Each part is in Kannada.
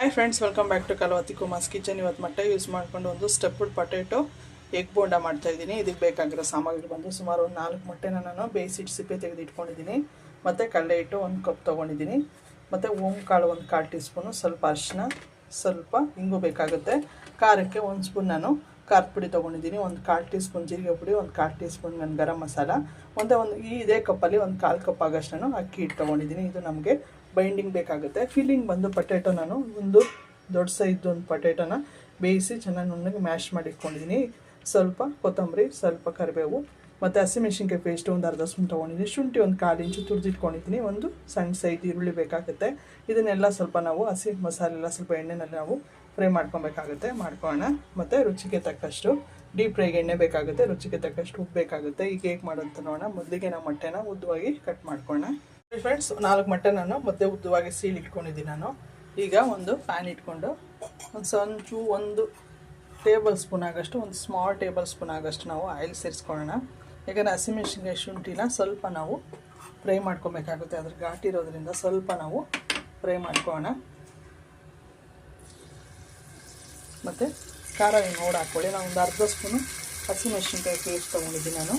Hi friends welcome back to Kalavathi ಕುಮಾಸ್ kitchen ಇವತ್ತು ಮೊಟ್ಟೆ ಯೂಸ್ ಮಾಡಿಕೊಂಡು ಒಂದು ಸ್ಟೆಪ್ಡ್ ಪೊಟೇಟೊ ಎಗ್ ಬೋಂಡ ಮಾಡ್ತಾ ಇದ್ದೀನಿ. ಇದಕ್ಕೆ ಬೇಕಾಗಿರೋ ಸಾಮಗ್ರಿ ಬಂದು ಸುಮಾರು ಒಂದು ನಾಲ್ಕು ಮೊಟ್ಟೆನ ನಾನು ಬೇಯಿಸಿಟ್ಟು ಸಿಪ್ಪೆ ತೆಗೆದು ಇಟ್ಕೊಂಡಿದ್ದೀನಿ ಮತ್ತು ಕಡಲೆ ಹಿಟ್ಟು ಒಂದು ಕಪ್ ತೊಗೊಂಡಿದ್ದೀನಿ. ಮತ್ತು ಓಮ್ ಕಾಳು ಒಂದು ಕಾಲು ಟೀ ಸ್ಪೂನು ಸ್ವಲ್ಪ ಅರಿಶಿನ ಸ್ವಲ್ಪ ಹಿಂಗು ಬೇಕಾಗುತ್ತೆ. ಖಾರಕ್ಕೆ ಒಂದು ಸ್ಪೂನ್ ನಾನು ಖಾರದ ಪುಡಿ ತೊಗೊಂಡಿದ್ದೀನಿ. ಒಂದು ಕಾಲು ಟೀ ಸ್ಪೂನ್ ಜೀರಿಗೆ ಪುಡಿ, ಒಂದು ಕಾಲು ಟೀ ಸ್ಪೂನ್ ನನ್ನ ಗರಂ ಮಸಾಲ. ಮತ್ತು ಒಂದು ಈ ಇದೇ ಕಪ್ಪಲ್ಲಿ ಒಂದು ಕಾಲು ಕಪ್ ಆಗಷ್ಟು ನಾನು ಅಕ್ಕಿ ಹಿಟ್ಟು ತೊಗೊಂಡಿದ್ದೀನಿ. ಇದು ನಮಗೆ ಬೈಂಡಿಂಗ್ ಬೇಕಾಗುತ್ತೆ. ಫಿಲ್ಲಿಂಗ್ ಬಂದು ಪೊಟ್ಯಾಟೊ ನಾನು ಒಂದು ದೊಡ್ಡ ಸೈಜ್ ಒಂದು ಪೊಟೇಟೊನ ಬೇಯಿಸಿ ಚೆನ್ನಾಗಿ ನುಣ್ಣಗೆ ಮ್ಯಾಶ್ ಮಾಡಿ ಇಟ್ಕೊಂಡಿದ್ದೀನಿ. ಸ್ವಲ್ಪ ಕೊತ್ತಂಬರಿ, ಸ್ವಲ್ಪ ಕರಿಬೇವು, ಮತ್ತು ಹಸಿಮೆಣ್ಸಿನ್ಕಾಯಿ ಪೇಸ್ಟ್ ಒಂದು ಅರ್ಧ ಸ್ಪೂನ್ ತೊಗೊಂಡಿದ್ದೀನಿ. ಶುಂಠಿ ಒಂದು ಕಾಲು ಇಂಚು ತುರಿದಿಟ್ಕೊಂಡಿದ್ದೀನಿ. ಒಂದು ಸಣ್ಣ ಸೈಜ್ ಈರುಳ್ಳಿ ಬೇಕಾಗುತ್ತೆ. ಇದನ್ನೆಲ್ಲ ಸ್ವಲ್ಪ ನಾವು ಹಸಿ ಮಸಾಲೆ ಎಲ್ಲ ಸ್ವಲ್ಪ ಎಣ್ಣೆನಲ್ಲಿ ನಾವು ಫ್ರೈ ಮಾಡ್ಕೊಬೇಕಾಗುತ್ತೆ, ಮಾಡ್ಕೊಳ್ಳೋಣ. ಮತ್ತು ರುಚಿಗೆ ತಕ್ಕಷ್ಟು ಡೀಪ್ ಫ್ರೈಗೆ ಎಣ್ಣೆ ಬೇಕಾಗುತ್ತೆ, ರುಚಿಗೆ ತಕ್ಕಷ್ಟು ಉಪ್ಪು ಬೇಕಾಗುತ್ತೆ. ಈಗ ಹೇಗೆ ಮಾಡೋಂತ ನೋಡೋಣ. ಮೊದಲಿಗೆ ನಾವು ಮೊಟ್ಟೆನ ಉದ್ದವಾಗಿ ಕಟ್ ಮಾಡ್ಕೊಳ್ಳೋಣ. ಫ್ರೆಂಡ್ಸ್ ನಾಲ್ಕು ಮೊಟ್ಟೆ ನಾನು ಮತ್ತೆ ಉದ್ದವಾಗಿ ಸೀಲ್ ಇಟ್ಕೊಂಡಿದ್ದೀನಿ ನಾನು. ಈಗ ಒಂದು ಪ್ಯಾನ್ ಇಟ್ಕೊಂಡು ಒಂದು ಸಂಚು ಒಂದು ಟೇಬಲ್ ಸ್ಪೂನ್ ಆಗೋಷ್ಟು, ಒಂದು ಸ್ಮಾಲ್ ಟೇಬಲ್ ಸ್ಪೂನ್ ಆಗಷ್ಟು ನಾವು ಆಯಿಲ್ ಸೇರಿಸ್ಕೊಳ್ಳೋಣ. ಯಾಕಂದರೆ ಹಸಿಮೆಣ್ಸಿನ್ಕಾಯಿ ಶುಂಠಿನ ಸ್ವಲ್ಪ ನಾವು ಫ್ರೈ ಮಾಡ್ಕೊಬೇಕಾಗುತ್ತೆ. ಅದ್ರ ಘಾಟಿ ಇರೋದ್ರಿಂದ ಸ್ವಲ್ಪ ನಾವು ಫ್ರೈ ಮಾಡ್ಕೊಳ್ಳೋಣ. ಮತ್ತು ಖಾರ ಏನು ನೋಡಿ ಹಾಕ್ಕೊಳ್ಳಿ. ನಾನು ಒಂದು ಅರ್ಧ ಸ್ಪೂನು ಹಸಿಮೆಣ್ಸಿನ್ಕಾಯಿ ಪೇಸ್ಟ್ ತೊಗೊಂಡಿದ್ದೀನಿ ನಾನು.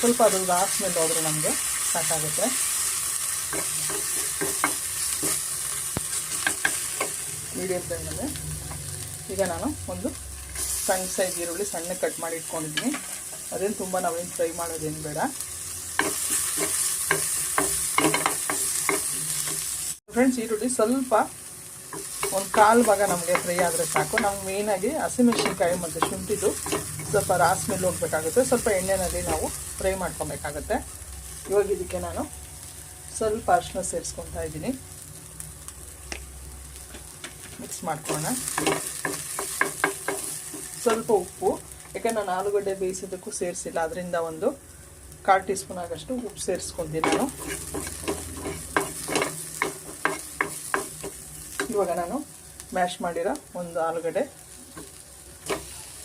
ಸ್ವಲ್ಪ ಅದ್ರದ್ದು ಆಸ್ಮೇಲೆ ಹೋದ್ರೆ ನಮಗೆ ಸಾಕಾಗುತ್ತೆ. ಮೀಡಿಯಂ ಫ್ಲೇಮಲ್ಲಿ ಈಗ ನಾನು ಒಂದು ಸಣ್ಣ ಸೈಜ್ ಈರುಳ್ಳಿ ಸಣ್ಣ ಕಟ್ ಮಾಡಿ ಇಟ್ಕೊಂಡಿದ್ದೀನಿ. ಅದೇನು ತುಂಬ ನಾವೇನು ಫ್ರೈ ಮಾಡೋದೇನು ಬೇಡ. ಫ್ರೆಂಡ್ಸ್ ಈರುಳ್ಳಿ ಸ್ವಲ್ಪ ಒಂದು ಕಾಲು ಭಾಗ ನಮಗೆ ಫ್ರೈ ಆದರೆ ಸಾಕು. ನಾವು ಮೇಯ್ನಾಗಿ ಹಸಿಮೆಣಸಿನ್ಕಾಯಿ ಮತ್ತು ಶುಂಠಿದು ಸ್ವಲ್ಪ ರಾಸ್ ಮೇಲೆ ಹೋಗಬೇಕಾಗುತ್ತೆ. ಸ್ವಲ್ಪ ಎಣ್ಣೆನಲ್ಲಿ ನಾವು ಫ್ರೈ ಮಾಡ್ಕೊಬೇಕಾಗುತ್ತೆ. ಇವಾಗ ಇದಕ್ಕೆ ನಾನು ಸ್ವಲ್ಪ ಅರಿಶಿನ ಸೇರಿಸ್ಕೊತಾ ಇದ್ದೀನಿ. ಮಿಕ್ಸ್ ಮಾಡ್ಕೊಳ್ಳೋಣ. ಸ್ವಲ್ಪ ಉಪ್ಪು. ಯಾಕೆ ನಾನು ಆಲೂಗಡ್ಡೆ ಬೇಯಿಸೋದಕ್ಕೂ ಸೇರಿಸಿಲ್ಲ. ಅದರಿಂದ ಒಂದು ಕಾಲು ಟೀ ಸ್ಪೂನ್ ಆಗಷ್ಟು ಉಪ್ಪು ಸೇರಿಸ್ಕೊಂತೀನಿ ನಾನು. ಇವಾಗ ನಾನು ಮ್ಯಾಶ್ ಮಾಡಿರೋ ಒಂದು ಆಲೂಗಡ್ಡೆ.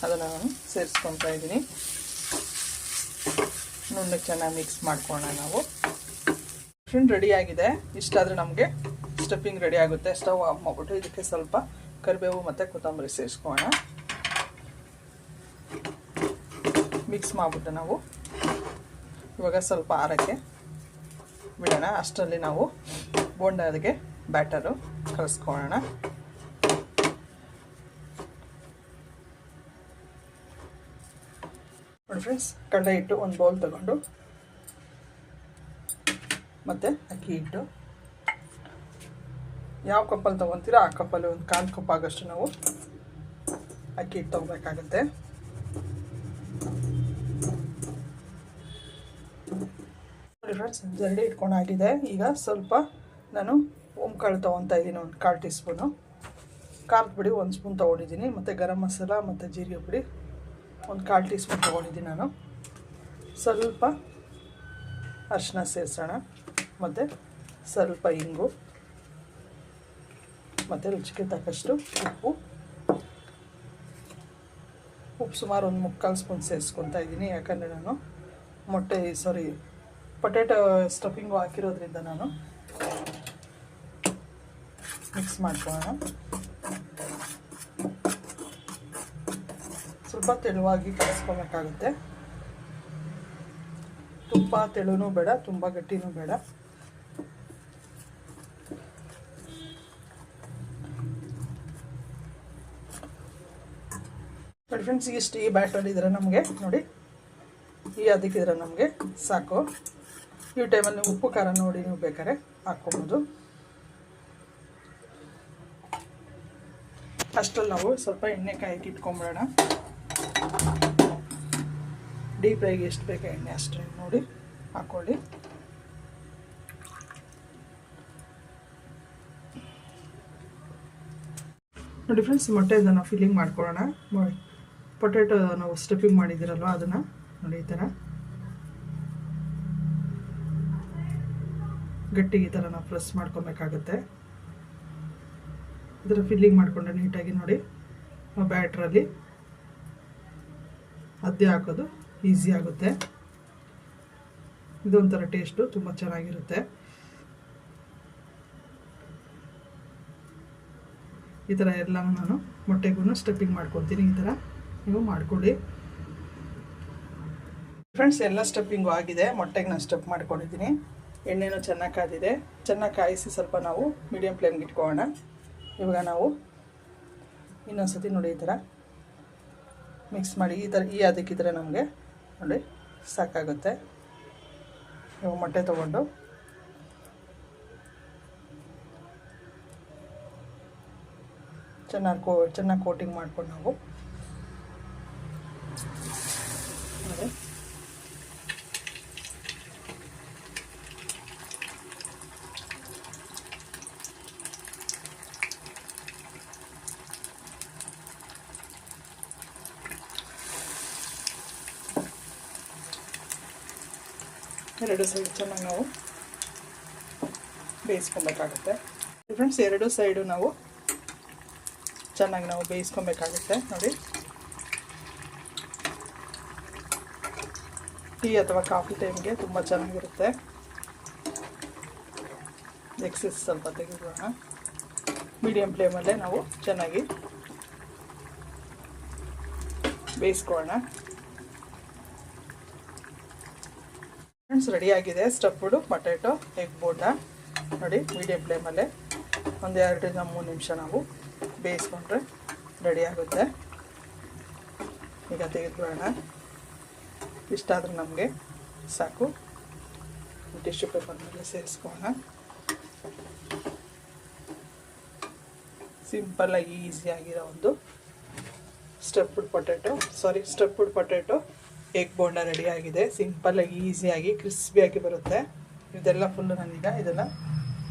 ಅದನ್ನು ನಾನು ಸೇರಿಸ್ಕೊತಾ ಇದ್ದೀನಿ. ನುಣ್ಣು ಚೆನ್ನಾಗಿ ಮಿಕ್ಸ್ ಮಾಡ್ಕೊಳ್ಳೋಣ ನಾವು. ಫ್ರೆಂಡ್ ರೆಡಿಯಾಗಿದೆ ಇಷ್ಟಾದರೆ ನಮಗೆ ಸ್ಟಫಿಂಗ್ ರೆಡಿ ಆಗುತ್ತೆ. ಸ್ಟವ್ ಆಫ್ ಮಾಡಿಬಿಟ್ಟು ಇದಕ್ಕೆ ಸ್ವಲ್ಪ ಕರಿಬೇವು ಮತ್ತು ಕೊತ್ತಂಬರಿ ಸೇರಿಸ್ಕೋಣ ಮಿಕ್ಸ್ ಮಾಡಿಬಿಟ್ಟು ನಾವು ಇವಾಗ ಸ್ವಲ್ಪ ಆರಕ್ಕೆ ಬಿಡೋಣ. ಅಷ್ಟರಲ್ಲಿ ನಾವು ಬೋಂಡದಕ್ಕೆ ಬ್ಯಾಟರು ಕಲಿಸ್ಕೊಳ್ಳೋಣ ನೋಡಿ ಫ್ರೆಂಡ್ಸ್ ಕಡಲೆ ಹಿಟ್ಟು ಒಂದು ಬೌಲ್ ತಗೊಂಡು, ಮತ್ತೆ ಅಕ್ಕಿ ಹಿಟ್ಟು. ಯಾವ ಕಪ್ಪಲ್ಲಿ ತೊಗೊತೀರೋ ಆ ಕಪ್ಪಲ್ಲಿ ಒಂದು ಕಾಲು ಕಪ್ ಆಗಷ್ಟು ನಾವು ಅಕ್ಕಿ ಹಿಟ್ಟು ತೊಗೋಬೇಕಾಗತ್ತೆ. ನೋಡಿ ಫ್ರೆಂಡ್ಸ್ ಜಲ್ದಿ ಇಟ್ಕೊಂಡಾಗಿದೆ ಈಗ ಸ್ವಲ್ಪ ನಾನು ಓಮ್ ಕಾಳು ತೊಗೊತಾ ಇದ್ದೀನಿ ಒಂದು ಕಾಲು ಟೀ ಸ್ಪೂನು ಖಾರದ ಪುಡಿ ಒಂದು ಸ್ಪೂನ್ ತೊಗೊಂಡಿದ್ದೀನಿ, ಮತ್ತು ಗರಂ ಮಸಾಲ ಮತ್ತು ಜೀರಿಗೆ ಪುಡಿ ಒಂದು ಕಾಲು ಟೀ ಸ್ಪೂನ್ ತೊಗೊಂಡಿದ್ದೀನಿ ನಾನು. ಸ್ವಲ್ಪ ಅರಿಶಿನ ಸೇರಿಸೋಣ, ಮತ್ತು ಸ್ವಲ್ಪ ಇಂಗು, ಮತ್ತು ರುಚಿಗೆ ತಕ್ಕಷ್ಟು ಉಪ್ಪು. ಉಪ್ಪು ಸುಮಾರು ಒಂದು ಮುಕ್ಕಾಲು ಸ್ಪೂನ್ ಸೇರಿಸ್ಕೊತಾ ಇದ್ದೀನಿ, ಯಾಕಂದರೆ ನಾನು ಮೊಟ್ಟೆ ಸಾರಿ ಪೊಟ್ಯಾಟೊ ಸ್ಟಫಿಂಗು ಹಾಕಿರೋದ್ರಿಂದ ನಾನು ಮಿಕ್ಸ್ ಮಾಡ್ಕೊಳ್ಳೋಣ. ಸ್ವಲ್ಪ ತೆಳುವಾಗಿ ಕಲಿಸ್ಕೊಬೇಕಾಗುತ್ತೆ ತುಪ್ಪ ತೆಳುನೂ ಬೇಡ, ತುಂಬ ಗಟ್ಟಿನೂ ಬೇಡ. ನೋಡಿ ಫ್ರೆಂಡ್ಸ್ ಇಷ್ಟು ಈ ಬ್ಯಾಟರ್ ಇದ್ರೆ ನಮಗೆ, ನೋಡಿ, ಈ ಅದಕ್ಕಿದ್ರೆ ನಮಗೆ ಸಾಕು. ಈ ಟೈಮಲ್ಲಿ ಉಪ್ಪು ಖಾರ ನೋಡಿ ನೀವು ಬೇಕಾದ್ರೆ ಹಾಕ್ಕೊಬೋದು. ಅಷ್ಟರಲ್ಲಿ ನಾವು ಸ್ವಲ್ಪ ಎಣ್ಣೆ ಕಾಯಕ್ಕೆ ಇಟ್ಕೊಂಬಿಡೋಣ. ಡೀಪ್ ಫ್ರೈಗೆ ಎಷ್ಟು ಬೇಕು ಎಣ್ಣೆ ಅಷ್ಟೇ ನೋಡಿ ಹಾಕ್ಕೊಳ್ಳಿ ನೋಡಿ ಫ್ರೆಂಡ್ಸ್ ಮೊಟ್ಟೆ ಇದನ್ನು ಫಿಲ್ಲಿಂಗ್ ಮಾಡ್ಕೊಳ್ಳೋಣ. ಪೊಟ್ಯಾಟೊ ನಾವು ಸ್ಟಫಿಂಗ್ ಮಾಡಿದ್ದೀರಲ್ವ ಅದನ್ನು? ನೋಡಿ ಈ ಥರ ಗಟ್ಟಿಗೆ ಈ ಥರ ನಾವು ಪ್ರೆಸ್ ಮಾಡ್ಕೊಬೇಕಾಗತ್ತೆ. ಇದರ ಫಿಲ್ಲಿಂಗ್ ಮಾಡಿಕೊಂಡೆ ನೀಟಾಗಿ ನೋಡಿ. ಬ್ಯಾಟ್ರಲ್ಲಿ ಅದ್ದೆ ಹಾಕೋದು ಈಸಿ ಆಗುತ್ತೆ. ಇದೊಂಥರ ಟೇಸ್ಟು ತುಂಬ ಚೆನ್ನಾಗಿರುತ್ತೆ. ಈ ಥರ ಎಲ್ಲನೂ ನಾನು ಮೊಟ್ಟೆಗೂ ಸ್ಟಫಿಂಗ್ ಮಾಡ್ಕೊತೀನಿ ಈ ಥರ ನೀವು ಮಾಡ್ಕೊಳ್ಳಿ. ಫ್ರೆಂಡ್ಸ್ ಎಲ್ಲ ಸ್ಟಫಿಂಗು ಆಗಿದೆ. ಮೊಟ್ಟೆಗೆ ನಾನು ಸ್ಟೆಪ್ ಮಾಡ್ಕೊಂಡಿದ್ದೀನಿ. ಎಣ್ಣೆನೂ ಚೆನ್ನಾಗಿ ಕಾದಿದೆ. ಚೆನ್ನಾಗಿ ಕಾಯಿಸಿ ಸ್ವಲ್ಪ ನಾವು ಮೀಡಿಯಂ ಫ್ಲೇಮ್ಗೆ ಇಟ್ಕೊಳ್ಳೋಣ. ಇವಾಗ ನಾವು ಇನ್ನೊಂದು ಸತಿ ನೋಡಿ ಈ ಥರ ಮಿಕ್ಸ್ ಮಾಡಿ ಈ ಥರ ಈ ಅದಕ್ಕಿದ್ರೆ ನಮಗೆ ನೋಡಿ ಸಾಕಾಗುತ್ತೆ. ಇವಾಗ ಮೊಟ್ಟೆ ತೊಗೊಂಡು ಚೆನ್ನಾಗಿ ಕೋ ಚೆನ್ನಾಗಿ ಕೋಟಿಂಗ್ ಮಾಡ್ಕೊಂಡು ನಾವು ನೋಡಿ ಎರಡು ಸೈಡ್ ಚೆನ್ನಾಗಿ ನಾವು ಬೇಯಿಸ್ಕೊಬೇಕಾಗುತ್ತೆ. ಫ್ರೆಂಡ್ಸ್ ಎರಡು ಸೈಡು ನಾವು ಚೆನ್ನಾಗಿ ನಾವು ಬೇಯಿಸ್ಕೊಬೇಕಾಗುತ್ತೆ. ನೋಡಿ. ಟೀ ಅಥವಾ ಕಾಫಿ ಟೈಮ್ಗೆ ತುಂಬ ಚೆನ್ನಾಗಿರುತ್ತೆ. ಎಕ್ಸಸ್ ಸ್ವಲ್ಪ ತೆಗೆದುಕೊಳ್ಳೋಣ. ಮೀಡಿಯಮ್ ಫ್ಲೇಮಲ್ಲೇ ನಾವು ಚೆನ್ನಾಗಿ ಬೇಯಿಸ್ಕೊಳ್ಳೋಣ. ಫ್ರೆಂಡ್ಸ್ ರೆಡಿ ಆಗಿದೆ? ಸ್ಟಫ್ಡು ಪೊಟ್ಯಾಟೊ ಎಗ್ ಬೋಟ ನೋಡಿ ಮೀಡಿಯಮ್ ಫ್ಲೇಮಲ್ಲೇ ಒಂದು ಎರಡರಿಂದ ಮೂರು ನಿಮಿಷ ನಾವು ಬೇಯಿಸ್ಕೊಂಡ್ರೆ ರೆಡಿ ಆಗುತ್ತೆ. ಈಗ ತೆಗೆದುಬಿಡೋಣ ಇಷ್ಟಾದರೂ ನಮಗೆ ಸಾಕು. ಟಿಶ್ಯೂ ಪೇಪರ್ ಮೇಲೆ ಸೇರಿಸ್ಕೊಳ್ಳೋಣ. ಸಿಂಪಲ್ಲಾಗಿ ಈಸಿಯಾಗಿರೋ ಒಂದು stuffed potato sorry stuffed potato egg bonda ready ಆಗಿದೆ. ಸಿಂಪಲ್ಲಾಗಿ ಈಸಿಯಾಗಿ ಕ್ರಿಸ್ಪಿಯಾಗಿ ಬರುತ್ತೆ. ಇದೆಲ್ಲ ಫುಲ್ಲು ನಾನೀಗ ಇದನ್ನು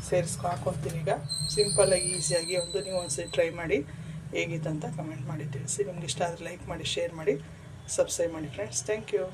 ಸೇರಿಸ್ಕೊ ಹಾಕೊತೀನಿ ಈಗ. ಸಿಂಪಲ್ಲಾಗಿ ಈಸಿಯಾಗಿ ಒಂದು ನೀವು ಒಂದ್ಸರಿ ಟ್ರೈ ಮಾಡಿ ಹೇಗಿತ್ತು ಅಂತ ಕಮೆಂಟ್ ಮಾಡಿ ತಿಳಿಸಿ. ನಿಮ್ಗೆ ಇಷ್ಟ ಆದರೆ ಲೈಕ್ ಮಾಡಿ ಶೇರ್ ಮಾಡಿ ಸಬ್ಸ್ಕ್ರೈಬ್ ಮಾಡಿ ಫ್ರೆಂಡ್ಸ್ ಥ್ಯಾಂಕ್ ಯು